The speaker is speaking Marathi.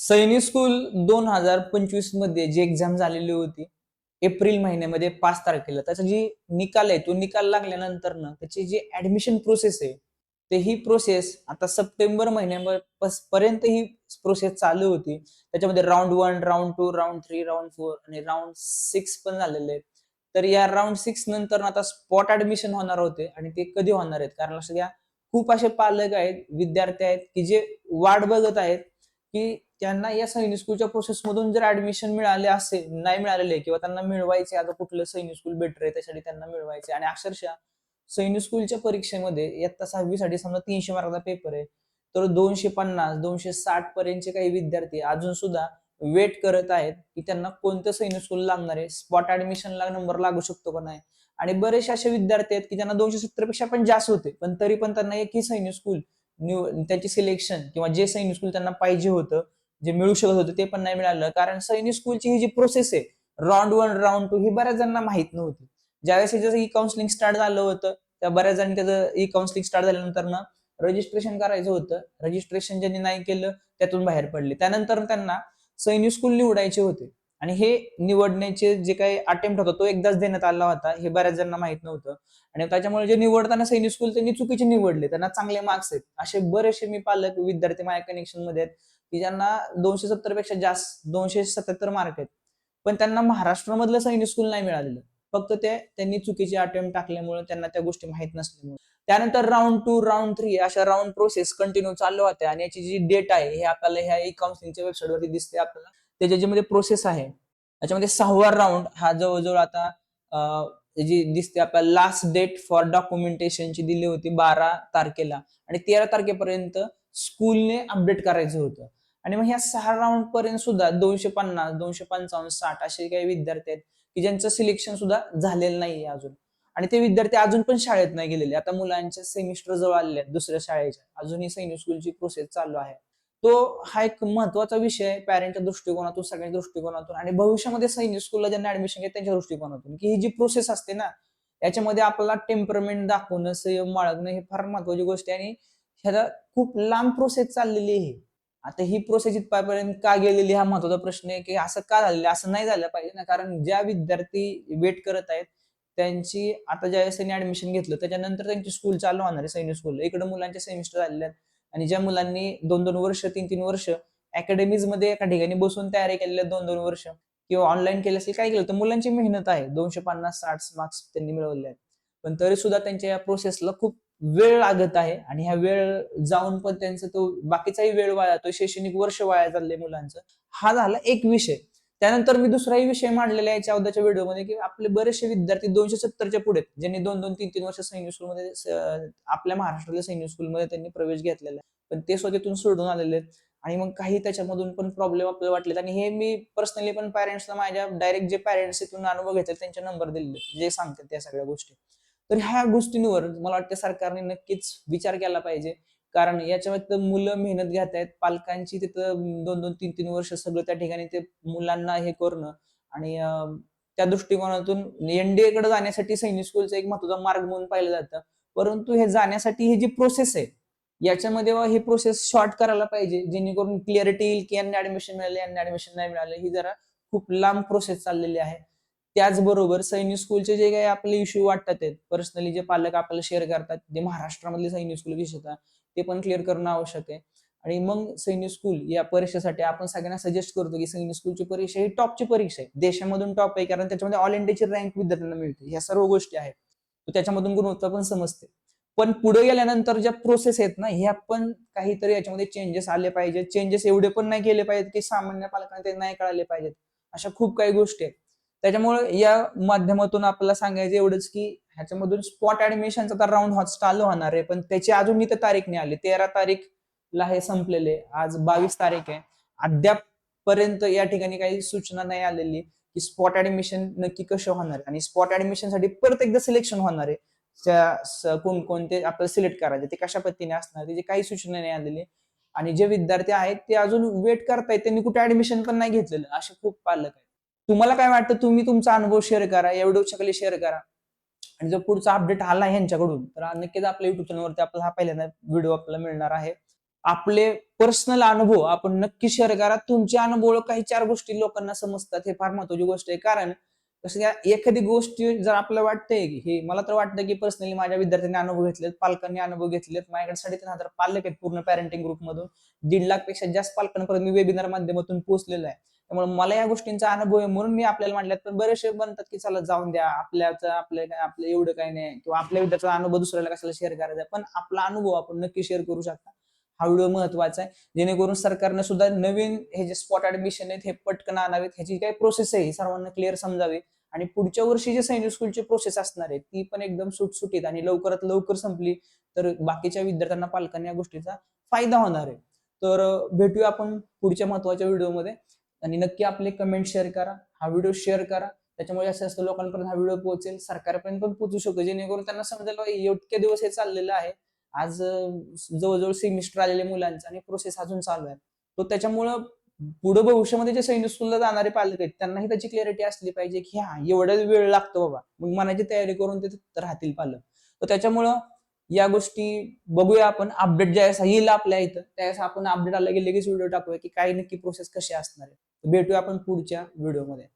सैनिक स्कूल दोन हजार पंचवीसमध्ये जी एक्झाम झालेली होती एप्रिल महिन्यामध्ये पाच तारखेला. त्याचा जी निकाल आहे तो निकाल लागल्यानंतर ना त्याची जी ऍडमिशन प्रोसेस आहे ते ही प्रोसेस आता सप्टेंबर महिन्यापर्यंत ही प्रोसेस चालू होती. त्याच्यामध्ये round one round two round three round four आणि राऊंड सिक्स पण झालेले आहेत. तर या राऊंड सिक्स नंतर आता स्पॉट ऍडमिशन होणार होते आणि ते कधी होणार आहेत? कारण लक्षात घ्या खूप असे पालक आहेत विद्यार्थी आहेत की जे वाट बघत आहेत की त्यांना या सैनिक स्कूलच्या प्रोसेसमधून जर ऍडमिशन मिळाले असेल नाही मिळालेले किंवा त्यांना मिळवायचे आता कुठलं सैनिक स्कूल बेटर आहे त्यासाठी त्यांना मिळवायचे. आणि अक्षरशः सैनिक स्कूलच्या परीक्षेमध्ये इयत्ता सहावीसाठी समजा तीनशे मार्काचा पेपर आहे तर दोनशे पन्नास दोनशे साठ पर्यंतचे काही विद्यार्थी अजून सुद्धा वेट करत आहेत की त्यांना कोणतं सैनिक स्कूल लागणार आहे स्पॉट ऍडमिशनला नंबर लागू शकतो का नाही. आणि बरेचसे असे विद्यार्थी आहेत की त्यांना दोनशे सत्तरपेक्षा पण जास्त होते पण तरी पण त्यांना एकही सैनिक स्कूल न्यू त्याची सिलेक्शन किंवा जे सैनिक स्कूल त्यांना पाहिजे होतं जे मिळू शकत होते ते पण नाही मिळालं. कारण सैनिक स्कूलची ही जी प्रोसेस आहे राऊंड वन राऊंड टू ही बऱ्याच जणांना माहीत नव्हती. ज्यावेळेस जसं ई काउन्सिलिंग स्टार्ट झालं होतं त्या बऱ्याच जणांनी त्याचं ई काउन्सिलिंग स्टार्ट झाल्यानंतर ना रजिस्ट्रेशन करायचं होतं. रजिस्ट्रेशन ज्यांनी नाही केलं त्यातून बाहेर पडले. त्यानंतर त्यांना सैनिक स्कूल निवडायचे होते. आणि हे निवडण्याचे जे काही अटेम्प्ट होता तो एकदाच देण्यात आला होता. हे बऱ्याच जणांना माहीत नव्हतं. आणि त्याच्यामुळे जे निवडताना सैनिक स्कूल त्यांनी चुकीचे निवडले. त्यांना चांगले मार्क्स आहेत. असे बरेचसे मी पालक विद्यार्थी माझ्या कनेक्शनमध्ये आहेत. की ज्यांना दोनशे सत्तरपेक्षा जास्त दोनशे सत्याहत्तर मार्क आहेत. पण त्यांना महाराष्ट्रामधलं सैनिक स्कूल नाही मिळालेलं. फक्त ते त्यांनी चुकीचे अटेम्प्ट टाकल्यामुळे त्यांना त्या गोष्टी माहीत नसल्यामुळे. त्यानंतर राऊंड टू राऊंड थ्री अशा राऊंड प्रोसेस कंटिन्यू चालू होत्या आणि याची जी डेट आहे हे आपल्याला ह्या ई काउन्सिलिंगच्या वेबसाईटवरती दिसते आपल्याला. त्याच्या ज्यामध्ये प्रोसेस आहे त्याच्यामध्ये सहावा राऊंड हा जवळजवळ आता जी दिसते आपल्याला लास्ट डेट फॉर डॉक्युमेंटेशनची दिली होती बारा तारखेला. आणि तेरा तारखेपर्यंत स्कूलने अपडेट करायचं होतं. आणि मग ह्या सहा राऊंड पर्यंत सुद्धा दोनशे पन्नास दोनशे पंचावन्न साठ असे काही विद्यार्थी आहेत की ज्यांचं सिलेक्शन सुद्धा झालेलं नाहीये अजून. आणि ते विद्यार्थी अजून पण शाळेत नाही गेलेले. आता मुलांच्या सेमिस्टर जवळ आलेले आहेत दुसऱ्या शाळेच्या. अजूनही सैनिक स्कूलची प्रोसेस चालू आहे. तो हा एक महत्त्वाचा विषय आहे पॅरेंटच्या दृष्टिकोनातून सगळ्या दृष्टिकोनातून आणि भविष्यामध्ये सैनिक स्कूलला ज्यांना ऍडमिशन घेत त्यांच्या दृष्टिकोनातून. की ही जी प्रोसेस असते ना याच्यामध्ये आपल्याला टेम्परमेंट दाखवणं संयम बाळगणं हे फार महत्वाची गोष्ट आहे आणि ह्याला खूप लांब प्रोसेस चाललेली आहे. आता ही प्रोसेस इथपर्यंत का गेलेली हा महत्त्वाचा प्रश्न आहे की असं का झालेलं आहे? असं नाही झालं पाहिजे ना. कारण ज्या विद्यार्थी वेट करत आहेत त्यांची आता ज्या त्यांनी ऍडमिशन घेतलं त्याच्यानंतर त्यांची स्कूल चालू होणार आहे सैनिक स्कूल इकडे मुलांचे सेमिस्टर झालेले आहेत. आणि ज्या मुलांनी दोन दोन वर्ष तीन तीन वर्ष अकॅडमीजमध्ये एका ठिकाणी बसून तयारी केलेल्या दोन दोन वर्ष किंवा ऑनलाईन केलं असेल काय केलं तर मुलांची मेहनत आहे. दोनशे पन्नास साठ मार्क्स त्यांनी मिळवले आहेत. पण तरी सुद्धा त्यांच्या या प्रोसेसला खूप वेळ लागत आहे आणि ह्या वेळ जाऊन पण त्यांचं तो बाकीचाही वेळ वाया तो शैक्षणिक वर्ष वाया चाललंय मुलांचं हा झाला एक विषय. त्यानंतर मी दुसराही विषय मांडलेला आहे चौदाच्या व्हिडिओमध्ये की आपले बरेचसे विद्यार्थी दोनशे सत्तरच्या पुढे ज्यांनी दोन दोन तीन तीन वर्ष सैनिक स्कूलमध्ये आपल्या महाराष्ट्रातल्या सैनिक स्कूलमध्ये त्यांनी प्रवेश घेतलेला आहे. पण ते स्वतःतून सोडून आलेले आहेत आणि मग काही त्याच्यामधून पण प्रॉब्लेम आपल्याला वाटलेत आणि हे मी पर्सनली पण पॅरेंट्सला माझ्या डायरेक्ट जे पॅरेंट्स इथून अनुभव घेतात त्यांचे नंबर दिलेले जे सांगतात त्या सगळ्या गोष्टी. तर ह्या गोष्टींवर मला वाटतं सरकारने नक्कीच विचार केला पाहिजे. कारण याच्यामध्ये मुलं मेहनत घेत आहेत. पालकांची तिथं दोन दोन तीन तीन वर्ष सगळं त्या ठिकाणी ते मुलांना हे करणं आणि त्या दृष्टिकोनातून एनडीए कडे जाण्यासाठी सैनिक स्कूलचा एक महत्त्वाचा मार्ग म्हणून पाहिलं जातं. परंतु हे जाण्यासाठी ही जी प्रोसेस आहे याच्यामध्ये बा प्रोसेस शॉर्ट करायला पाहिजे. जेणेकरून क्लिअरिटी येईल की यांना ऍडमिशन मिळाले यांना ऍडमिशन नाही मिळाले. ही जरा खूप लांब प्रोसेस चाललेली आहे. त्याचबरोबर सैनिक स्कूलचे जे काही आपले इश्यू वाटतात आहेत पर्सनली जे पालक आपल्याला शेअर करतात जे महाराष्ट्रामधले सैनिक स्कूल विषय ते पण क्लिअर करणं आवश्यक आहे. आणि मग सैनिक स्कूल या परीक्षेसाठी आपण सगळ्यांना सजेस्ट करतो की सैनिक स्कूलची परीक्षा ही टॉपची परीक्षा आहे. देशामधून टॉप आहे कारण त्याच्यामध्ये ऑल इंडियाची रँक विद्यार्थ्यांना मिळते. ह्या सर्व गोष्टी आहेत. त्याच्यामधून गुणवत्ता पण समजते. पण पुढे गेल्यानंतर ज्या प्रोसेस आहेत ना ह्या पण काहीतरी याच्यामध्ये चेंजेस आले पाहिजेत. चेंजेस एवढे पण नाही केले पाहिजेत की सामान्य पालकांना ते नाही कळाले पाहिजेत. अशा खूप काही गोष्टी आहेत. त्याच्यामुळे या माध्यमातून आपल्याला सांगायचं एवढंच की ह्याच्यामधून स्पॉट ऍडमिशनचा तर राऊंड हॉट चालू होणार आहे पण त्याची अजून इथं तारीख नाही आली. तेरा तारीख ला हे संपलेले आज बावीस तारीख आहे. अद्याप पर्यंत या ठिकाणी काही सूचना नाही आलेली की स्पॉट ऍडमिशन नक्की कसं होणार आहे. आणि स्पॉट ऍडमिशनसाठी परत एकदा सिलेक्शन होणार आहे. कोण कोणते आपल्याला सिलेक्ट करायचे ते कशा पद्धतीने असणार त्याची काही सूचना नाही आलेली. आणि जे विद्यार्थी आहेत ते अजून वेट करतायत त्यांनी कुठे ऍडमिशन पण नाही घेतलेलं. असे खूप पालक आहेत. तुम्हाला काय वाटतं? तुम्ही तुमचा अनुभव शेअर करा. या व्हिडिओच्या खाली शेअर करा. आणि जर पुढचा अपडेट आला ह्यांच्याकडून तर नक्कीच आपल्या युट्यूब चॅनलवरती आपला हा पहिल्यांदा व्हिडिओ आपल्याला मिळणार आहे. आपले पर्सनल अनुभव आपण नक्की शेअर करा. तुमचे अनुभव काही चार गोष्टी लोकांना समजतात हे फार महत्वाची गोष्ट आहे. कारण कसं या एखादी गोष्टी जर आपल्याला वाटतंय की हे मला तर वाटतं की पर्सनली माझ्या विद्यार्थ्यांनी अनुभव घेतलेत पालकांनी अनुभव घेतलेत माझ्याकडे साडेतीन हजार पालक आहेत पूर्ण पॅरेंटिंग ग्रुपमधून दीड लाखपेक्षा जास्त पालकांपर्यंत मी वेबिनार माध्यमातून पोहोचलेलो आहे. त्यामुळे मला या गोष्टींचा अनुभव आहे म्हणून मी आपल्याला म्हटल्यात पण बरेचसे म्हणतात की चला जाऊन द्या. आपल्याचं आपल्या काय आपलं एवढं काही नाही. किंवा आपल्या विद्यार्थ्याचा अनुभव दुसऱ्याला कशाला शेअर करायचा पण आपला अनुभव आपण नक्की शेअर करू शकता. हा व्हिडिओ महत्त्वाचा आहे. जेणेकरून सरकारने सुद्धा नवीन हे जे स्पॉट ऍडमिशन आहेत हे पटकन आणावेत. ह्याची काय प्रोसेस आहे ही सर्वांना क्लिअर समजावी. आणि पुढच्या वर्षी जे सैनिक स्कूलची प्रोसेस असणार आहे ती पण एकदम सुटसुटीत आणि लवकरात लवकर संपली तर बाकीच्या विद्यार्थ्यांना पालकांनी या गोष्टीचा फायदा होणार आहे. तर भेटूया आपण पुढच्या महत्त्वाच्या व्हिडिओमध्ये आणि नक्की आपले कमेंट शेअर करा. हा व्हिडिओ शेअर करा. त्याच्यामुळे जास्तीत जास्त लोकांपर्यंत हा व्हिडिओ पोहोचेल. सरकारपर्यंत पण पोहोचू शकतो. जेणेकरून त्यांना समजायला "बाबा, दिवस हे चाललेलं आहे. आज जवळजवळ सेमिस्टर आलेले मुलांचं आणि प्रोसेस अजून चालू आहे. तो त्याच्यामुळं पुढे भविष्यामध्ये जे सैनिक स्कूलला जाणारे पालक आहेत त्यांनाही त्याची क्लॅरिटी असली पाहिजे की हा एवढा वेळ लागतो बाबा. मग मनाची तयारी करून ते राहतील पालक. तर त्याच्यामुळं या गोष्टी बघूया आपण. अपडेट ज्यावेळेस येईल आपल्या इथं त्यावेळेस आपण अपडेट आला की लगेच व्हिडिओ टाकूया की काय नक्की प्रोसेस कशी असणार आहे. भेटूया आपण पुढच्या व्हिडिओमध्ये